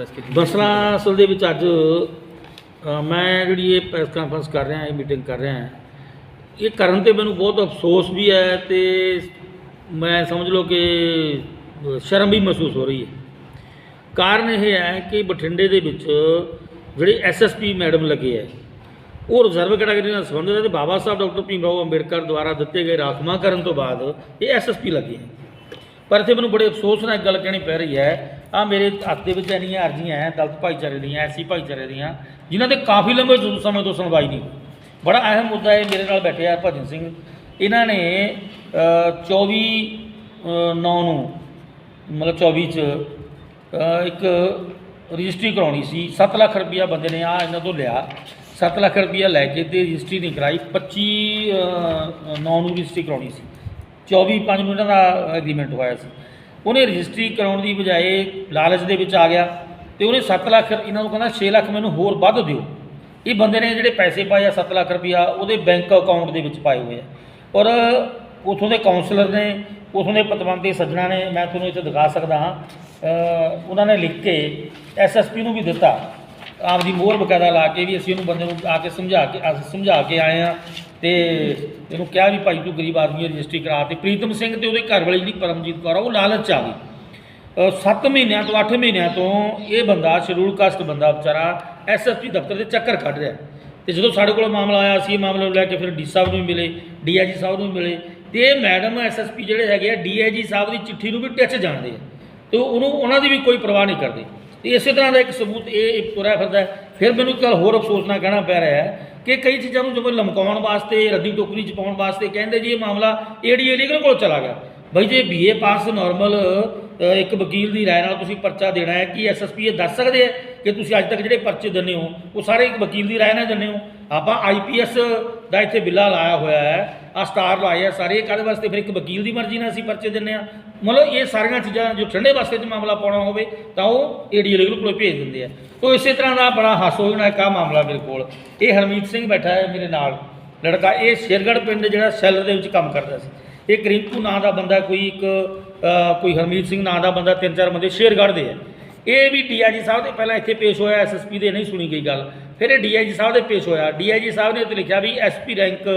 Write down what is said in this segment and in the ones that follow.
Press ਕੀਤੀ ਬਸਰਾ ਅਸਲ ਦੇ ਵਿੱਚ ਅੱਜ ਮੈਂ ਜਿਹੜੀ ਇਹ ਪ੍ਰੈਸ ਕਾਨਫਰੰਸ ਕਰ ਰਿਹਾ, ਇਹ ਮੀਟਿੰਗ ਕਰ ਰਿਹਾ ਇਹ ਕਰਨ ਤੇ ਮੈਨੂੰ ਬਹੁਤ ਅਫਸੋਸ ਵੀ ਹੈ ਤੇ ਮੈਂ ਸਮਝ ਲਓ ਕਿ ਸ਼ਰਮ ਵੀ ਮਹਿਸੂਸ ਹੋ ਰਹੀ ਹੈ। ਕਾਰਨ ਇਹ ਹੈ ਕਿ ਬਠਿੰਡੇ ਦੇ ਵਿੱਚ ਜਿਹੜੇ ਐਸਐਸਪੀ ਮੈਡਮ ਲੱਗੇ ਹੈ ਉਹ ਰਿਜ਼ਰਵ ਕੈਟਾਗਰੀ ਨਾਲ ਸੰਬੰਧਿਤ ਹੈ ਤੇ ਬਾਬਾ ਸਾਹਿਬ, ਡਾਕਟਰ ਭੀਮ ਰਾਓ ਅੰਬੇਡਕਰ ਦੁਆਰਾ ਦਿੱਤੇ ਗਏ ਰਾਖਵਾਂ ਕਰਨ ਤੋਂ ਬਾਅਦ ਇਹ ਐਸਐਸਪੀ ਲੱਗੇ ਹੈ ਪਰ ਇੱਥੇ ਮੈਨੂੰ ਬੜੇ ਅਫਸੋਸ ਨਾਲ ਇੱਕ ਗੱਲ ਕਹਿਣੀ ਪੈ ਰਹੀ ਹੈ ਆ ਮੇਰੇ ਹੱਥ ਦੇ ਵਿੱਚ ਇੰਨੀਆਂ ਅਰਜ਼ੀਆਂ ਹੈ ਦਲਤ ਭਾਈਚਾਰੇ ਦੀਆਂ ਐਸੀ ਭਾਈਚਾਰੇ ਦੀਆਂ ਜਿਨ੍ਹਾਂ ਤੇ ਕਾਫੀ ਲੰਬੇ ਸਮੇਂ ਤੋਂ ਸੁਣਵਾਈ ਨਹੀਂ ਬੜਾ ਅਹਿਮ ਮੁੱਦਾ ਹੈ ਮੇਰੇ ਨਾਲ ਬੈਠੇ ਆ ਭਜਨ ਸਿੰਘ। ਇਹਨਾਂ ਨੇ ਅ, 24 9 ਨੂੰ ਮਤਲਬ 24 ਚ ਇੱਕ ਰਜਿਸਟਰੀ ਕਰਾਉਣੀ ਸੀ। 7 ਲੱਖ ਰੁਪਇਆ ਬੰਦੇ ਨੇ ਆ ਇਹਨਾਂ ਤੋਂ ਲਿਆ। 7 ਲੱਖ ਰੁਪਇਆ ਲੈ ਕੇ ਤੇ ਰਜਿਸਟਰੀ ਨਹੀਂ ਕਰਾਈ। 25 9 ਨੂੰ ਰਜਿਸਟਰੀ ਕਰਾਉਣੀ ਸੀ। 24 5 ਨੂੰ ਇਹਨਾਂ ਦਾ ਐਗਰੀਮੈਂਟ ਹੋਇਆ ਸੀ। ਉਹਨੇ ਰਜਿਸਟਰੀ ਕਰਾਉਣ ਦੀ ਬਜਾਏ ਲਾਲਚ ਦੇ ਵਿੱਚ ਆ ਗਿਆ ਤੇ ਉਹਨੇ 7 ਲੱਖ ਇਹਨਾਂ ਨੂੰ ਕਹਿੰਦਾ 6 ਲੱਖ ਮੈਨੂੰ ਹੋਰ ਵੱਧ ਦਿਓ। ਇਹ ਬੰਦੇ ਨੇ ਜਿਹੜੇ ਪੈਸੇ ਪਾਏ ਆ 7 ਲੱਖ ਰੁਪਇਆ, ਉਹਦੇ ਬੈਂਕ ਅਕਾਊਂਟ ਦੇ ਵਿੱਚ ਪਾਏ ਹੋਏ ਆ। ਔਰ ਉਥੋਂ ਦੇ ਕਾਉਂਸਲਰ ਨੇ, ਉਥੋਂ ਦੇ ਪਤਵੰਤੇ ਸੱਜਣਾ ਨੇ, ਮੈਂ ਤੁਹਾਨੂੰ ਇੱਥੇ ਦਿਖਾ ਸਕਦਾ ਹਾਂ। ਉਹਨਾਂ ਨੇ ਲਿਖ ਕੇ ਐਸਐਸਪੀ ਨੂੰ ਵੀ ਦਿੱਤਾ। ਆਪਦੀ ਮੋਹਰ ਬਕਾਇਦਾ ਲਾ ਕੇ ਵੀ ਅਸੀਂ ਉਹਨੂੰ ਬੰਦੇ ਨੂੰ ਆ ਕੇ ਸਮਝਾ ਕੇ ਅਸੀਂ ਸਮਝਾ ਕੇ ਆਏ ਆ ਤੇ ਇਹਨੂੰ ਕਿਹਾ ਵੀ ਭਾਈ ਤੂੰ ਗਰੀਬ ਆਦਮੀ ਰਜਿਸਟਰੀ ਕਰਾ ਤੇ ਪ੍ਰੀਤਮ ਸਿੰਘ ਤੇ ਉਹਦੇ ਘਰ ਵਾਲੀ ਜਿਹੜੀ ਪਰਮਜੀਤ ਕੌਰ ਆ, ਉਹ ਲਾਲਚ 'ਚ ਆ ਗਈ। 7 ਮਹੀਨਿਆਂ ਤੋਂ 8 ਮਹੀਨਿਆਂ ਤੋਂ ਇਹ ਬੰਦਾ ਸ਼ਡਿਊਲ ਕਾਸਟ ਬੰਦਾ ਵਿਚਾਰਾ ਐਸਐਸਪੀ ਦਫ਼ਤਰ ਦੇ ਚੱਕਰ ਕੱਢ ਰਿਹਾ। ਤੇ ਜਦੋਂ ਸਾਡੇ ਕੋਲ ਮਾਮਲਾ ਆਇਆ ਸੀ ਇਹ ਮਾਮਲੇ ਨੂੰ ਲੈ ਕੇ ਫਿਰ ਡੀ ਸਾਹਿਬ ਨੂੰ ਵੀ ਮਿਲੇ, ਡੀਆਈਜੀ ਸਾਹਿਬ ਨੂੰ ਵੀ ਮਿਲੇ। ਤੇ ਇਹ ਮੈਡਮ ਐਸਐਸਪੀ ਜਿਹੜੇ ਹੈਗੇ ਆ, ਡੀਆਈਜੀ ਸਾਹਿਬ ਦੀ ਚਿੱਠੀ ਨੂੰ ਵੀ ਟੱਚ ਜਾਣਦੇ ਆ। ਤੇ ਉਹਨੂੰ ਉਹਨਾਂ ਦੀ ਵੀ ਕੋਈ ਪਰਵਾਹ ਨਹੀਂ ਕਰਦੇ। ਤੇ ਇਸੇ ਤਰ੍ਹਾਂ ਦਾ ਇੱਕ ਸਬੂਤ ਇਹ ਇੱਕ ਤੁਰਿਆ ਫਿਰਦਾ ਫਿਰ ਮੈਨੂੰ ਇੱਕ ਗੱਲ ਹੋਰ ਅਫਸੋਸ ਨਾਲ ਕਹਿਣਾ ਪੈ ਰਿਹਾ ਹੈ ਕਿ ਕਈ ਚੀਜ਼ਾਂ ਨੂੰ ਜਿਵੇਂ ਲਮਕਾਉਣ ਵਾਸਤੇ, ਰੱਦੀ ਟੋਕਰੀ ਚ ਪਾਉਣ ਵਾਸਤੇ ਕਹਿੰਦੇ ਜੀ ਇਹ ਮਾਮਲਾ ਏਡੀਏ ਲੀਗਲ ਕੋਲ ਚਲਾ ਗਿਆ। ਬਈ ਜੇ ਬੀਏ ਪਾਸ ਨਾਰਮਲ ਇੱਕ ਵਕੀਲ ਦੀ ਰਾਏ ਨਾਲ ਤੁਸੀਂ ਪਰਚਾ ਦੇਣਾ ਹੈ, ਕਿ ਐਸਐਸਪੀ ਇਹ ਦੱਸ ਸਕਦੇ ਆ ਕਿ ਤੁਸੀਂ ਅੱਜ ਤੱਕ ਜਿਹੜੇ ਪਰਚੇ ਦਿੰਦੇ ਹੋ, ਉਹ ਸਾਰੇ ਇੱਕ ਵਕੀਲ ਦੀ ਰਾਏ ਨਾਲ ਦਿੰਦੇ ਹੋ। ਆਪਾਂ ਆਈਪੀਐਸ ਦਾ ਇੱਥੇ ਬਿੱਲਾ ਲਾਇਆ ਹੋਇਆ ਹੈ ਆ ਸਟਾਰ ਲਾਏ ਆ ਸਾਰੇ, ਕਾਹਦੇ ਵਾਸਤੇ ਫਿਰ ਇੱਕ ਵਕੀਲ ਦੀ ਮਰਜ਼ੀ ਨਾਲ ਅਸੀਂ ਪਰਚੇ ਦਿੰਦੇ ਆ ਮਤਲਬ ਇਹ ਸਾਰੀਆਂ ਚੀਜ਼ਾਂ ਜੋ ਠੰਡੇ ਵਾਸਤੇ 'ਚ ਮਾਮਲਾ ਪਾਉਣਾ ਹੋਵੇ, ਤਾਂ ਉਹ ਏਡੀ ਲੀਗਲ ਕੋਲ ਭੇਜ ਦਿੰਦੇ ਆ। ਤੋ ਇਸੇ ਤਰ੍ਹਾਂ ਦਾ ਬੜਾ ਹਾਸੋਹੀਣਾ ਇੱਕ ਆਹ ਮਾਮਲਾ ਮੇਰੇ ਕੋਲ। ਇਹ ਹਰਮੀਤ ਸਿੰਘ ਬੈਠਾ ਹੈ ਮੇਰੇ ਨਾਲ। ਲੜਕਾ, ਇਹ ਸ਼ੇਰਗੜ੍ਹ ਪਿੰਡ ਜਿਹੜਾ ਸੈਲਰ ਦੇ ਵਿੱਚ ਕੰਮ ਕਰਦਾ ਸੀ। ਇਹ ਕਰੀਮਪੂ ਨਾਂ ਦਾ ਬੰਦਾ ਕੋਈ ਇੱਕ ਕੋਈ ਹਰਮੀਤ ਸਿੰਘ ਨਾਂ ਦਾ ਬੰਦਾ, ਤਿੰਨ ਚਾਰ ਬੰਦੇ ਸ਼ੇਰਗੜ੍ਹ ਦੇ ਆ। ਇਹ ਵੀ ਡੀਆਈਜੀ ਸਾਹਿਬ ਦੇ ਪਹਿਲਾਂ ਇੱਥੇ ਪੇਸ਼ ਹੋਇਆ ਐਸਐਸਪੀ ਦੇ ਨਹੀਂ ਸੁਣੀ ਗਈ ਗੱਲ। ਫਿਰ ਇਹ ਡੀਆਈਜੀ ਸਾਹਿਬ ਦੇ ਪੇਸ਼ ਹੋਇਆ। ਡੀਆਈਜੀ ਸਾਹਿਬ ਨੇ ਉੱਤੇ ਲਿਖਿਆ ਵੀ ਐਸਪੀ ਰੈਂਕ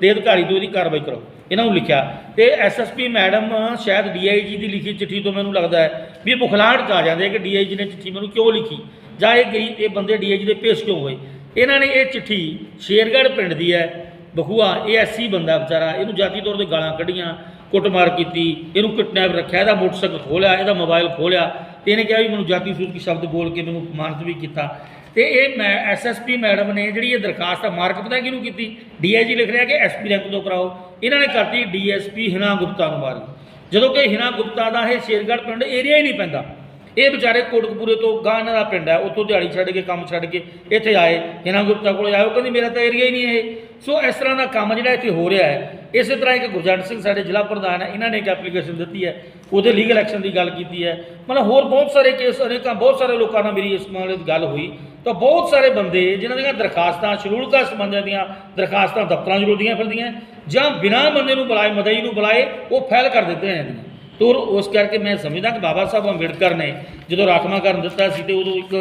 ਦੇ ਅਧਿਕਾਰੀ ਤੋਂ ਇਹਦੀ ਕਾਰਵਾਈ ਕਰੋ। ਇਹਨਾਂ ਨੂੰ ਲਿਖਿਆ। ਤੇ ਐਸਐਸਪੀ ਮੈਡਮ ਸ਼ਾਇਦ ਡੀਆਈਜੀ ਦੀ ਲਿਖੀ ਚਿੱਠੀ ਤੋਂ ਮੈਨੂੰ ਲੱਗਦਾ ਹੈ ਵੀ ਇਹ ਬੁਖਲਾਹਟ 'ਚ ਆ ਜਾਂਦੇ ਆ ਕਿ ਡੀਆਈਜੀ ਨੇ ਚਿੱਠੀ ਮੈਨੂੰ ਕਿਉਂ ਲਿਖੀ? ਜਾਂ ਇਹ ਗਰੀਬ, ਇਹ ਬੰਦੇ ਡੀਆਈਜੀ ਦੇ ਪੇਸ਼ ਕਿਉਂ ਹੋਏ? ਇਹਨਾਂ ਨੇ ਇਹ ਚਿੱਠੀ ਸ਼ੇਰਗੜ੍ਹ ਪਿੰਡ ਦੀ ਹੈ। ਬਖੂਆ, ਇਹ ਐਸੀ ਬੰਦਾ ਵਿਚਾਰਾ, ਇਹਨੂੰ ਜਾਤੀ ਤੌਰ ਤੇ ਗਾਲਾਂ ਕੱਢੀਆਂ, ਕੁੱਟਮਾਰ ਕੀਤੀ, ਇਹਨੂੰ ਕਿਡਨੈਪ ਰੱਖਿਆ, ਇਹਦਾ ਮੋਟਰਸਾਈਕਲ ਖੋਲਿਆ ਇਹਦਾ ਮੋਬਾਈਲ ਖੋਲਿਆ ਤੇ ਇਹਨੇ ਕਿਹਾ ਵੀ ਮੈਨੂੰ ਜਾਤੀ ਸੂਚਕ ਸ਼ਬਦ ਬੋਲ ਕੇ ਮੈਨੂੰ ਮਾਨਤ ਵੀ ਕੀਤਾ। ਤੇ ਇਹ ਮੈਂ ਐਸਐਸਪੀ ਮੈਡਮ ਨੇ ਜਿਹੜੀ ਇਹ ਦਰਖਾਸਤ ਆ, ਮਾਰਕ ਪਤਾ ਕਿਹਨੂੰ ਕੀਤੀ? ਡੀਆਈਜੀ ਲਿਖ ਰਿਹਾ ਕਿ ਐਸਪੀ ਰੈਂਕ ਤੋਂ ਕਰਾਓ। ਇਹਨਾਂ ਨੇ ਕਰਤੀ ਡੀਐਸਪੀ ਹਿਨਾ ਗੁਪਤਾ ਨੂੰ ਮਾਰੀ ਜਦੋਂ ਕਿ ਹਿਨਾ ਗੁਪਤਾ ਦਾ ਇਹ ਸ਼ੇਰਗੜ੍ਹ ਪਿੰਡ ਏਰੀਆ ਹੀ ਨਹੀਂ ਪੈਂਦਾ। ਇਹ ਵਿਚਾਰੇ ਕੋਟਕਪੂਰੇ ਤੋਂ ਗਾਂ ਇਹਨਾਂ ਦਾ ਪਿੰਡ ਹੈ, ਉੱਥੋਂ ਦਿਹਾੜੀ ਛੱਡ ਕੇ, ਕੰਮ ਛੱਡ ਕੇ ਇੱਥੇ ਆਏ ਹਿਨਾ ਗੁਪਤਾ ਕੋਲ ਆਏ, ਉਹ ਕਹਿੰਦੀ ਮੇਰਾ ਤਾਂ ਏਰੀਆ ਹੀ ਨਹੀਂ ਇਹ। ਸੋ ਇਸ ਤਰ੍ਹਾਂ ਦਾ ਕੰਮ ਜਿਹੜਾ ਇੱਥੇ ਹੋ ਰਿਹਾ ਹੈ, ਇਸੇ ਤਰ੍ਹਾਂ ਇੱਕ ਗੁਰਜੰਟ ਸਿੰਘ ਸਾਡੇ ਜ਼ਿਲ੍ਹਾ ਪ੍ਰਧਾਨ ਹੈ, ਇਹਨਾਂ ਨੇ ਇੱਕ ਐਪਲੀਕੇਸ਼ਨ ਦਿੱਤੀ ਹੈ, ਉਹਦੇ ਲੀਗਲ ਐਕਸ਼ਨ ਦੀ ਗੱਲ ਕੀਤੀ ਹੈ। ਮਤਲਬ ਹੋਰ ਬਹੁਤ ਸਾਰੇ ਕੇਸ ਅਨੇਕਾਂ ਬਹੁਤ ਸਾਰੇ ਲੋਕਾਂ ਨਾਲ ਮੇਰੀ ਇਸ ਮਾਮਲੇ ਦੀ ਗੱਲ ਹੋਈ। ਤਾਂ ਬਹੁਤ ਸਾਰੇ ਬੰਦੇ, ਜਿਨ੍ਹਾਂ ਦੀਆਂ ਦਰਖਾਸਤਾਂ ਸ਼ਡਿਊਲ ਸੰਬੰਧਾਂ ਦੀਆਂ ਦਰਖਾਸਤਾਂ ਦਫ਼ਤਰਾਂ 'ਚ ਰੁਲਦੀਆਂ ਫਿਰਦੀਆਂ, ਜਾਂ ਬਿਨਾਂ ਬੰਦੇ ਨੂੰ ਬੁਲਾਏ, ਮਦਈ ਨੂੰ ਬੁਲਾਏ, ਉਹ ਫਾਈਲ ਕਰ ਦਿੱਤੇ ਜਾਂਦੀਆਂ ਤੋ ਉਸ ਕਰਕੇ ਮੈਂ ਸਮਝਦਾ ਕਿ ਬਾਬਾ ਸਾਹਿਬ ਅੰਬੇਡਕਰ ਨੇ ਜਦੋਂ ਰਾਖਵਾਂਕਰਨ ਦਿੱਤਾ ਸੀ ਤੇ ਉਦੋਂ ਇੱਕ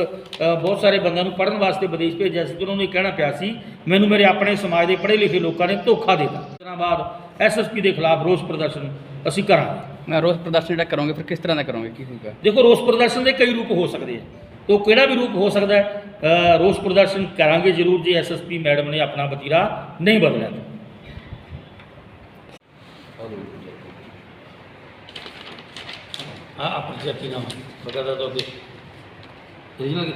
ਬਹੁਤ ਸਾਰੇ ਬੰਦਿਆਂ ਨੂੰ ਪੜ੍ਹਨ ਵਾਸਤੇ ਵਿਦੇਸ਼ ਭੇਜਿਆ ਸੀ ਤੇ ਉਹਨਾਂ ਨੂੰ ਇਹ ਕਹਿਣਾ ਪਿਆ ਸੀ ਮੈਨੂੰ ਮੇਰੇ ਆਪਣੇ ਸਮਾਜ ਦੇ ਪੜ੍ਹੇ ਲਿਖੇ ਲੋਕਾਂ ਨੇ ਧੋਖਾ ਦਿੱਤਾ। ਇਸ ਤਰ੍ਹਾਂ ਬਾਅਦ ਐਸਐਸਪੀ ਦੇ ਖਿਲਾਫ ਰੋਸ ਪ੍ਰਦਰਸ਼ਨ ਅਸੀਂ ਕਰਾਂਗੇ। ਮੈਂ ਰੋਸ ਪ੍ਰਦਰਸ਼ਨ ਜਿਹੜਾ ਕਰੋਗੇ ਫਿਰ ਕਿਸ ਤਰ੍ਹਾਂ ਦਾ ਕਰੋਗੇ ਕੀ ਹੋਊਗਾ? ਦੇਖੋ ਰੋਸ ਪ੍ਰਦਰਸ਼ਨ ਦੇ ਕਈ ਰੂਪ ਹੋ ਸਕਦੇ ਆ। ਤੋ ਕਿਹੜਾ ਵੀ ਰੂਪ ਹੋ ਸਕਦਾ ਹੈ ਰੋਸ ਪ੍ਰਦਰਸ਼ਨ ਕਰਾਂਗੇ ਜ਼ਰੂਰ ਜੇ ਐਸਐਸਪੀ ਮੈਡਮ ਨੇ ਆਪਣਾ ਵਤੀਰਾ ਨਹੀਂ ਬਦਲਿਆ। ਤਾਂ। ਆ ਆਪਣੀ ਜੱਤੀ ਨਾਮ ਬਗਾਦਾ ਤੋਂ ਅੱਗੇ। ਰੀਜਨਲ